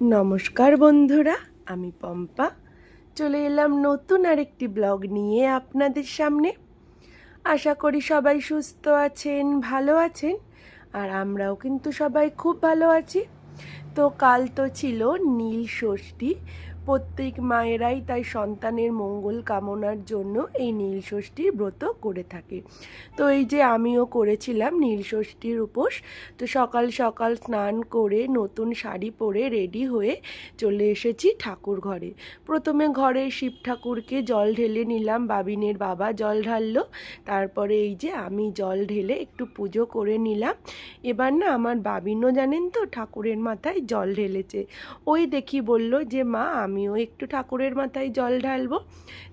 নমস্কার বন্ধুরা, আমি পম্পা। চলে এলাম নতুন আরেকটি ব্লগ নিয়ে আপনাদের সামনে। আশা করি সবাই সুস্থ আছেন, ভালো আছেন, আর আমরাও কিন্তু সবাই খুব ভালো আছি। তো কাল তো ছিল নীল ষষ্ঠী প্রত্যেক মায়েরাই তাই সন্তানের মঙ্গল কামনার জন্য এই নীল ষষ্ঠীর ব্রত করে থাকে। তো এই যে আমিও করেছিলাম নীল ষষ্ঠীর উপোস, তো সকাল সকাল স্নান করে নতুন শাড়ি পরে রেডি হয়ে চলে এসেছি ঠাকুর ঘরে। প্রথমে ঘরে শিব ঠাকুরকে জল ঢেলে নিলাম, বাবিনের বাবা জল ঢাললো, তারপরে এই যে আমি জল ঢেলে একটু পুজো করে নিলাম। এবার না আমার বাবিনও জানেন তো ঠাকুরের মাথায় জল ঢেলেছে। ওই দেখি বলল যে, মা আমিও একটু ঠাকুরের মাথায় জল ঢালবো।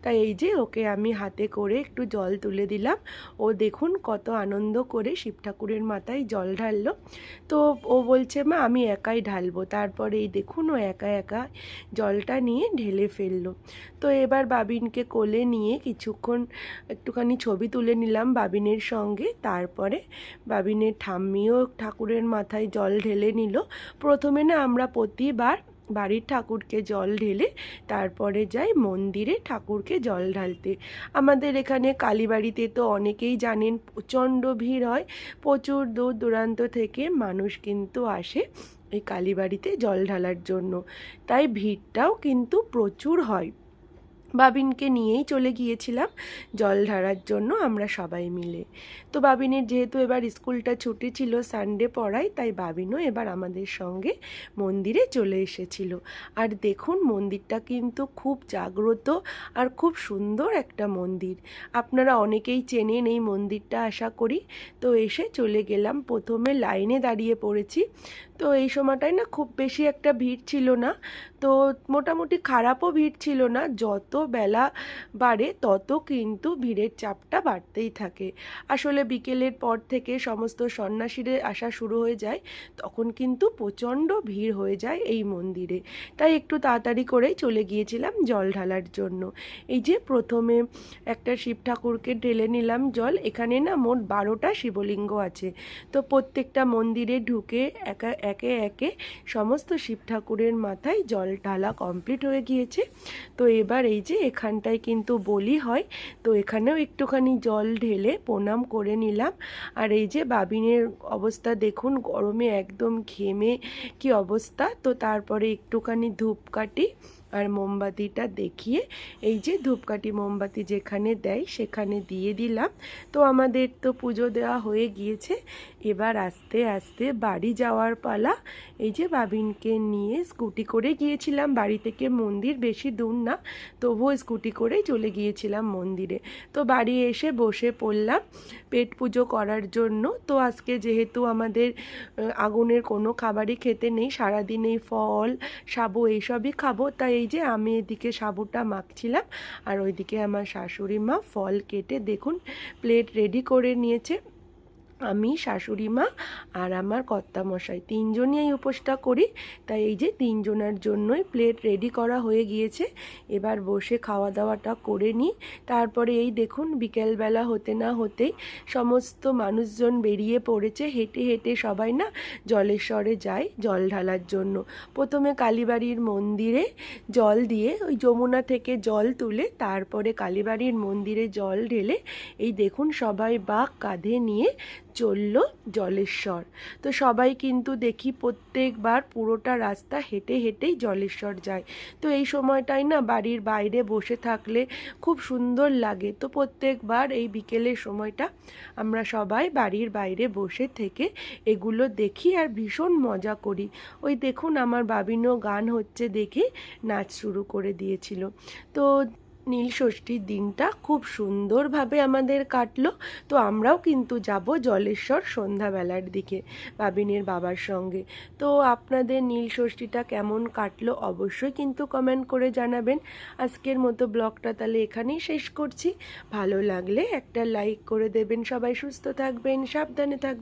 তাই এই যে ওকে আমি হাতে করে একটু জল তুলে দিলাম। ও দেখুন কত আনন্দ করে শিব ঠাকুরের মাথায় জল ঢাললো। তো ও বলছে, মা, আমি একাই ঢালবো। তারপরে এই দেখুন ও একা একা জলটা নিয়ে ঢেলে ফেলল। তো এবার বাবিনকে কোলে নিয়ে কিছুক্ষণ একটুখানি ছবি তুলে নিলাম বাবিনের সঙ্গে। তারপরে বাবিনের ঠাম্মিও ঠাকুরের মাথায় জল ঢেলে নিল। প্রথমে না আমরা প্রতিবার বাড়ির ঠাকুরকে জল ঢেলে তারপরে যাই মন্দিরে ঠাকুরকে জল ঢালতে। আমাদের এখানে কালীবাড়িতে তো অনেকেই জানেন প্রচণ্ড ভিড় হয়, প্রচুর দূর দূরান্ত থেকে মানুষ কিন্তু আসে এই কালীবাড়িতে জল ঢালার জন্য। তাই ভিড়টাও কিন্তু প্রচুর হয়। বাবিনকে নিয়েই চলে গিয়েছিলাম জল ঢারার জন্য আমরা সবাই মিলে। তো বাবিনের যেহেতু এবার স্কুলটা ছুটি ছিল সানডে পড়ায়, তাই বাবিনও এবার আমাদের সঙ্গে মন্দিরে চলে এসেছিল। আর দেখুন, মন্দিরটা কিন্তু খুব জাগ্রত আর খুব সুন্দর একটা মন্দির। আপনারা অনেকেই চেনেন এই মন্দিরটা, আশা করি। তো এসে চলে গেলাম, প্রথমে লাইনে দাঁড়িয়ে পড়েছি। তো এই সময়টায় না খুব বেশি একটা ভিড় ছিল না। তো মোটামুটি খারাপও ভিড় ছিল না, যত বেলা বাড়ে, তত কিন্তু ভিড়ের চাপটা বাড়তেই থাকে। আসলে বিকেলের পর থেকে সমস্ত সন্ন্যাসীদের আসা শুরু হয়ে যায়, তখন কিন্তু প্রচণ্ড ভিড় হয়ে যায় এই মন্দিরে। তাই একটু তাড়াতাড়ি করেই চলে গিয়েছিলাম জল ঢালার জন্য। এই যে প্রথমে একটা শিব ঠাকুরকে ঢেলে নিলাম জল, এখানে না মোট বারোটা শিবলিঙ্গ আছে। তো প্রত্যেকটা মন্দিরে ঢুকে একা, একে একে সমস্ত শিব ঠাকুরের মাথায় জল ঢালা কমপ্লিট হয়ে গিয়েছে। তো এবার এই যে এখানটায় কিন্তু বলি হয়, তো এখানেও একটুখানি জল ঢেলে প্রণাম করে নিলাম। আর এই যে বাবিনের অবস্থা দেখুন, গরমে একদম ঘেমে কি অবস্থা? তো তারপরে একটুখানি ধূপকাঠি আর মোমবাতিটা দেখিয়ে এই যে ধূপকাঠি মোমবাতি যেখানে দেয় সেখানে দিয়ে দিলাম। তো আমাদের তো পুজো দেওয়া হয়ে গিয়েছে। এবার আস্তে আস্তে বাড়ি যাওয়ার পালা। এই যে বাবিনকে নিয়ে স্কুটি করে গিয়েছিলাম। বাড়ি থেকে মন্দির বেশি দূর না তবুও স্কুটি করেই চলে গিয়েছিলাম মন্দিরে। তো বাড়ি এসে বসে পড়লাম পেট পুজো করার জন্য। তো আজকে যেহেতু আমাদের আগুনের কোনো খাবারই খেতে নেই, সারাদিন এই ফল, সাবু এইসবই খাব, তাই এই যে আমি এদিকে সাবুটা মাখছিলাম আর ওইদিকে আমার শাশুড়ি মা ফল কেটে দেখুন, প্লেট রেডি করে নিয়েছে। আমি, শাশুড়ি মা আর আমার কর্তামশাই। তিনজনই এই উপোসটা করি। তাই এই যে তিনজনের জন্যই প্লেট রেডি করা হয়ে গিয়েছে। এবার বসে খাওয়া দাওয়াটা করে নিই। তারপরে এই দেখুন, বিকেলবেলা হতে না হতেই সমস্ত মানুষজন বেরিয়ে পড়েছে। হেঁটে হেঁটে সবাই না জলেশ্বরে যায় জল ঢালার জন্য। প্রথমে কালীবাড়ির মন্দিরে জল দিয়ে ওই যমুনা থেকে জল তুলে তারপরে কালীবাড়ির মন্দিরে জল ঢেলে এই দেখুন সবাই বাঘ কাঁধে নিয়ে চলল জলেশ্বর। তো সবাই কিন্তু দেখি প্রত্যেকবার পুরোটা রাস্তা হেঁটে হেঁটেই জলেশ্বর যায়। তো এই সময়টাই না বাড়ির বাইরে বসে থাকলে খুব সুন্দর লাগে। তো প্রত্যেকবার এই বিকেলের সময়টা আমরা সবাই বাড়ির বাইরে বসে থেকে এগুলো দেখি আর ভীষণ মজা করি। ওই দেখুন আমার বাবিনও গান হচ্ছে দেখে নাচ শুরু করে দিয়েছিল। তো নীল ষষ্ঠীর দিনটা খুব সুন্দরভাবে আমাদের কাটলো। তো আমরাও কিন্তু যাব জলেশ্বর সন্ধ্যাবেলার দিকে বাবিনের বাবার সঙ্গে। তো আপনাদের নীল ষষ্ঠীটা কেমন কাটলো অবশ্যই কিন্তু কমেন্ট করে জানাবেন। আজকের মতো ব্লগটা তাহলে এখানেই শেষ করছি। ভালো লাগলে একটা লাইক করে দেবেন। সবাই সুস্থ থাকবেন, সাবধানে থাকবেন।